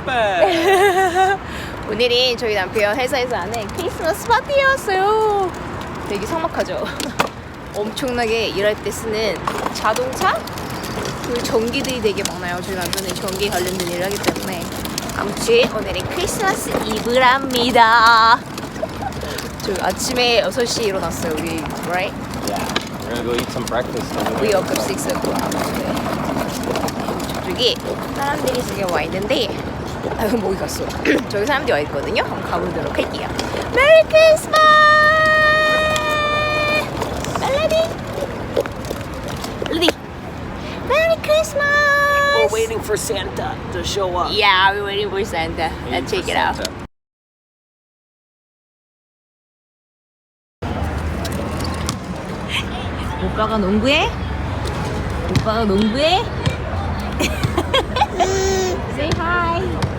오늘은 저희 남편 회사에서 하는 크리스마스 파티였어요. 되게 삭막하죠? 엄청나게 일할 때 쓰는 자동차? 그 전기들이 되게 많아요. 저희 남편은 전기 관련된 일을 하기 때문에. 아무튼 오늘은 크리스마스 이브랍니다. 저 아침에 6시에 일어났어요. 우리, right? Yeah. We're gonna go eat some breakfast. We woke up 6 o'clock. 저쪽에 사람들이 지금 와 있는데 아, 목이 갔어. 저기 사람들이 와 있거든요. 한번 가보도록 할게요. 메리 크리스마스! 멜로디! 멜로디! 메리 크리스마스! We're waiting for Santa to show up. Yeah, we're waiting for Santa. Let's check it out. 오빠가 농구해? 오빠가 농구해? Say hi.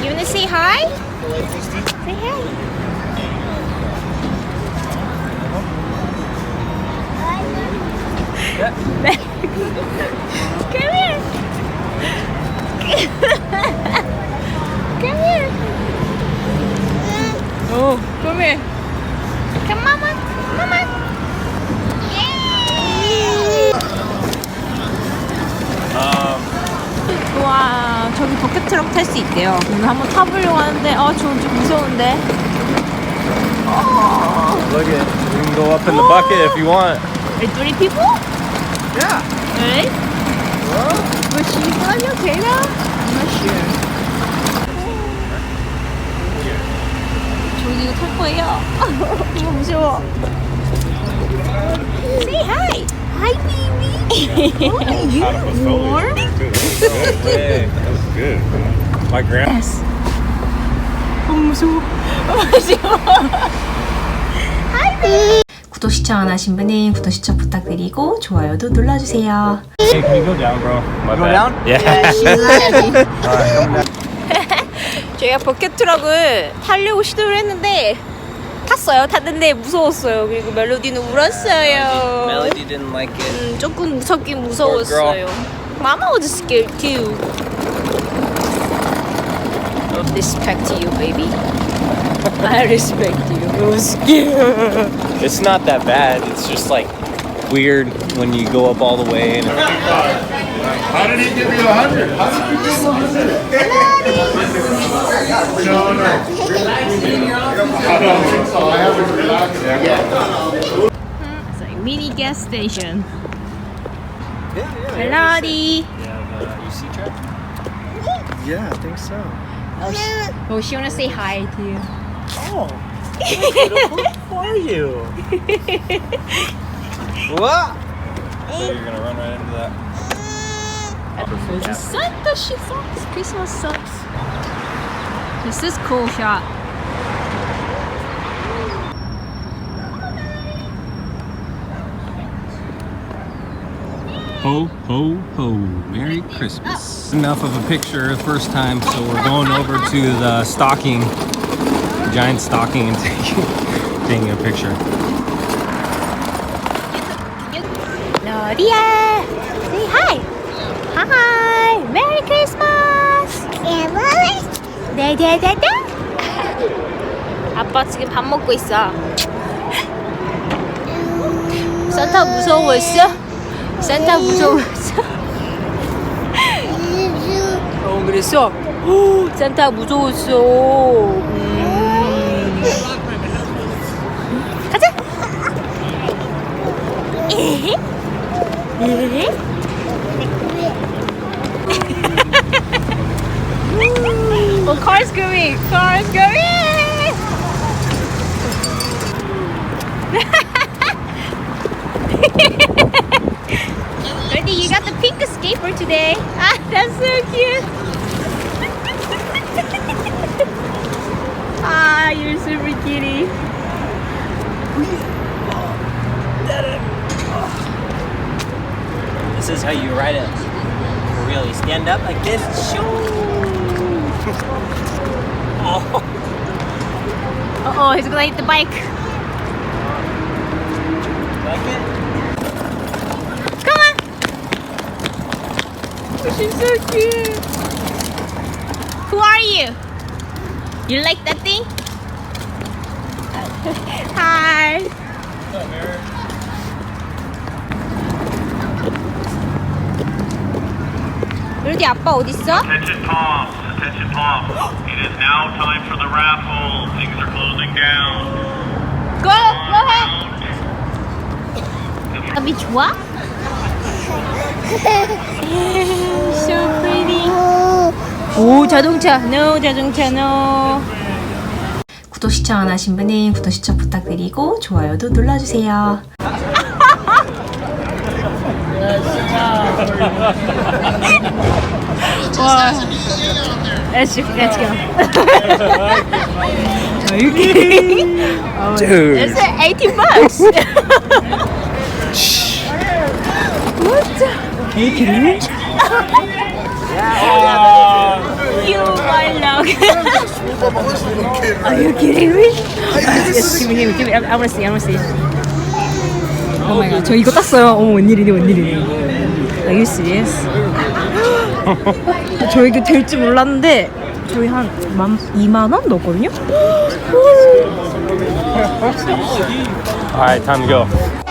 You wanna say hi? Say hi. Come here. Come here. Oh, come here. Come, mama. Mama. 버켓 트럭 탈 수 있대요. 오늘 한번 타보려고 하는데 아 저 좀 무서운데. Look at. We can go up in the bucket if you want. Are three people? Yeah. Right? 뭐 시간이요 되나? I'm not sure. 저기 이거 탈 거예요. 너무 무서워. Say hi. Hi, baby. Are you? Warm? Good. My grandma. Yes. 너무 무서워. 무서워. Hi, baby. 구독 시청 안 하신 분은 구독 시청 부탁드리고 좋아요도 눌러주세요. Hey, can you go down, bro? My Go bad. down? Yeah. 저희가 버켓 트럭을 타려고 시도를 했는데 탔어요. 탔는데 무서웠어요. 그리고 멜로디는 울었어요. Melody didn't like it. 음, 조금 무섭긴 무서웠어요. Mama was scared too. Respect to you, baby. I respect you. I was scared. It's not that bad. It's just like weird when you go up all the way and. How did he give you a hundred? How did you give him a hundred? No, no. Oh, I don't think so. I haven't relaxed yet. It's like mini gas station. Yeah, yeah. Melody. Yeah, I think so. Oh, she, oh, she wanna say hi to you. Oh. oh Who are you? what? So you're gonna run right into that. There's a Santa shit sucks. Christmas sucks. This is cool shot. Ho, ho, ho. Merry Christmas. Enough of a picture the first time, so we're going over to the stocking, giant stocking, and taking, taking a picture. Nadia, say hi. Hi, Merry Christmas. 네네네네. 아빠 지금 밥 먹고 있어. 산타 무서웠어? 산타 무서웠어? 어 그랬어? 오, 산타 무서웠어. 음. 가자. 에헤. 에헤. Oh, car's going! Car's going! a skateboard today. Ah, that's so cute. ah, you're super kitty. This is how you ride it. Really, stand up like this. oh. Uh oh, he's gonna hit the bike. Like it? she's so cute. Who are you? You like that thing? Hi. 여기 아빠 어디 있어? Attention palms, attention palms. It is now time for the raffle. Things are closing down. Go, go ahead. 아비 좋아? So pretty. 오 자동차, no 자동차, no. 구독 시청 안 하신 분은 구독 시청 부탁드리고 좋아요도 눌러주세요. 와. Let's go. Let's go. Are you kidding? Dude. It's 18 bucks. Are you kidding me? you my luck. Are you kidding me? yes, yes, give me, give me, give me. I, I wanna see, I wanna see. Oh my god, 저 이거 땄어요. 어머, 웬일이니, 웬일이니. Are you serious? 저 이게 될지 몰랐는데 저희 한 만, 2만 원 넣었거든요? All right, time to go.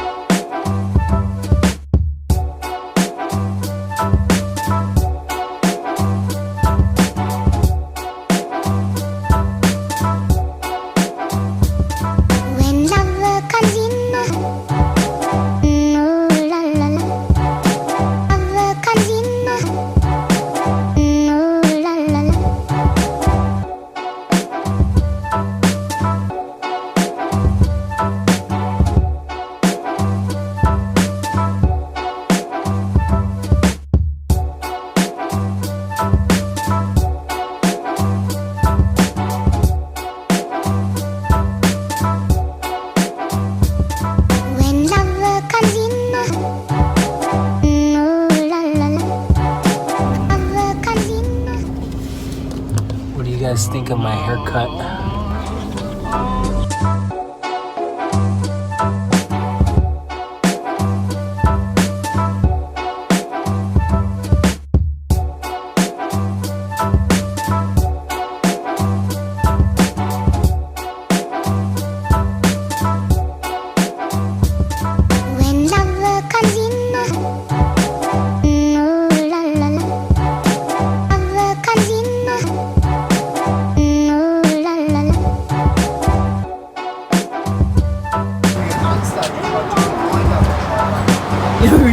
Think of my haircut?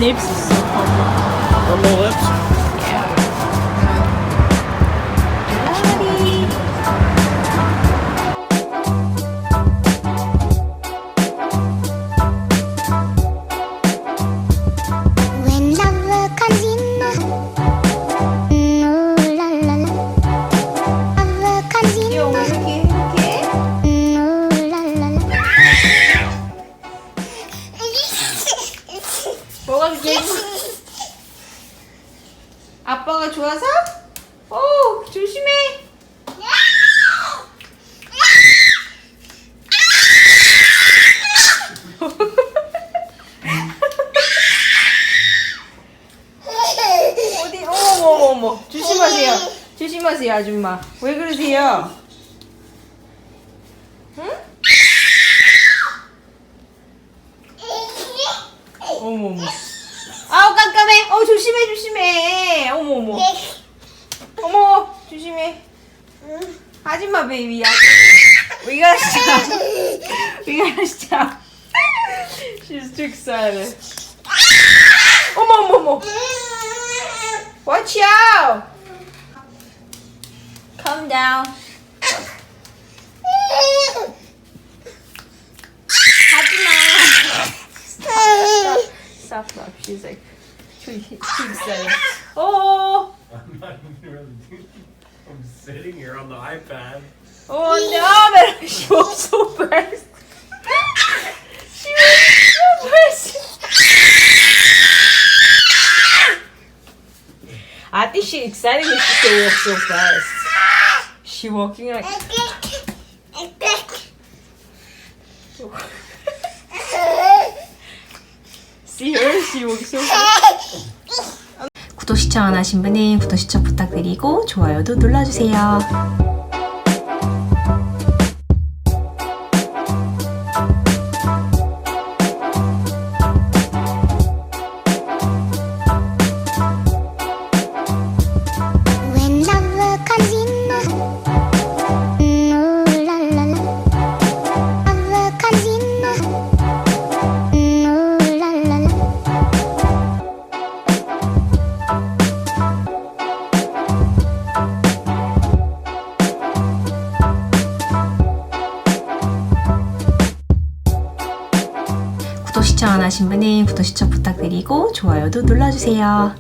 Lips is Purple lips? 아줌마. 왜 그러세요? 응? 어머 어머. 아우 깜깜해. 어 조심해 조심해. 어머 어머. 어머 조심해. 하지마 베이비야. We gotta stop We gotta stop She's too excited 어머 어머 어머. Watch out Come down. Happy Stop, stop, stop. She's like, she keeps saying, oh. I'm not even really doing that. I'm sitting here on the iPad. Oh no, but she was so fast. she was so fast. I think she's excited when she say so fast. She walking like see her. She walks so fast. 구독 시청 안 하신 분은 구독 시청 부탁드리고 좋아요도 눌러주세요. 부탁드리고 좋아요도 눌러주세요.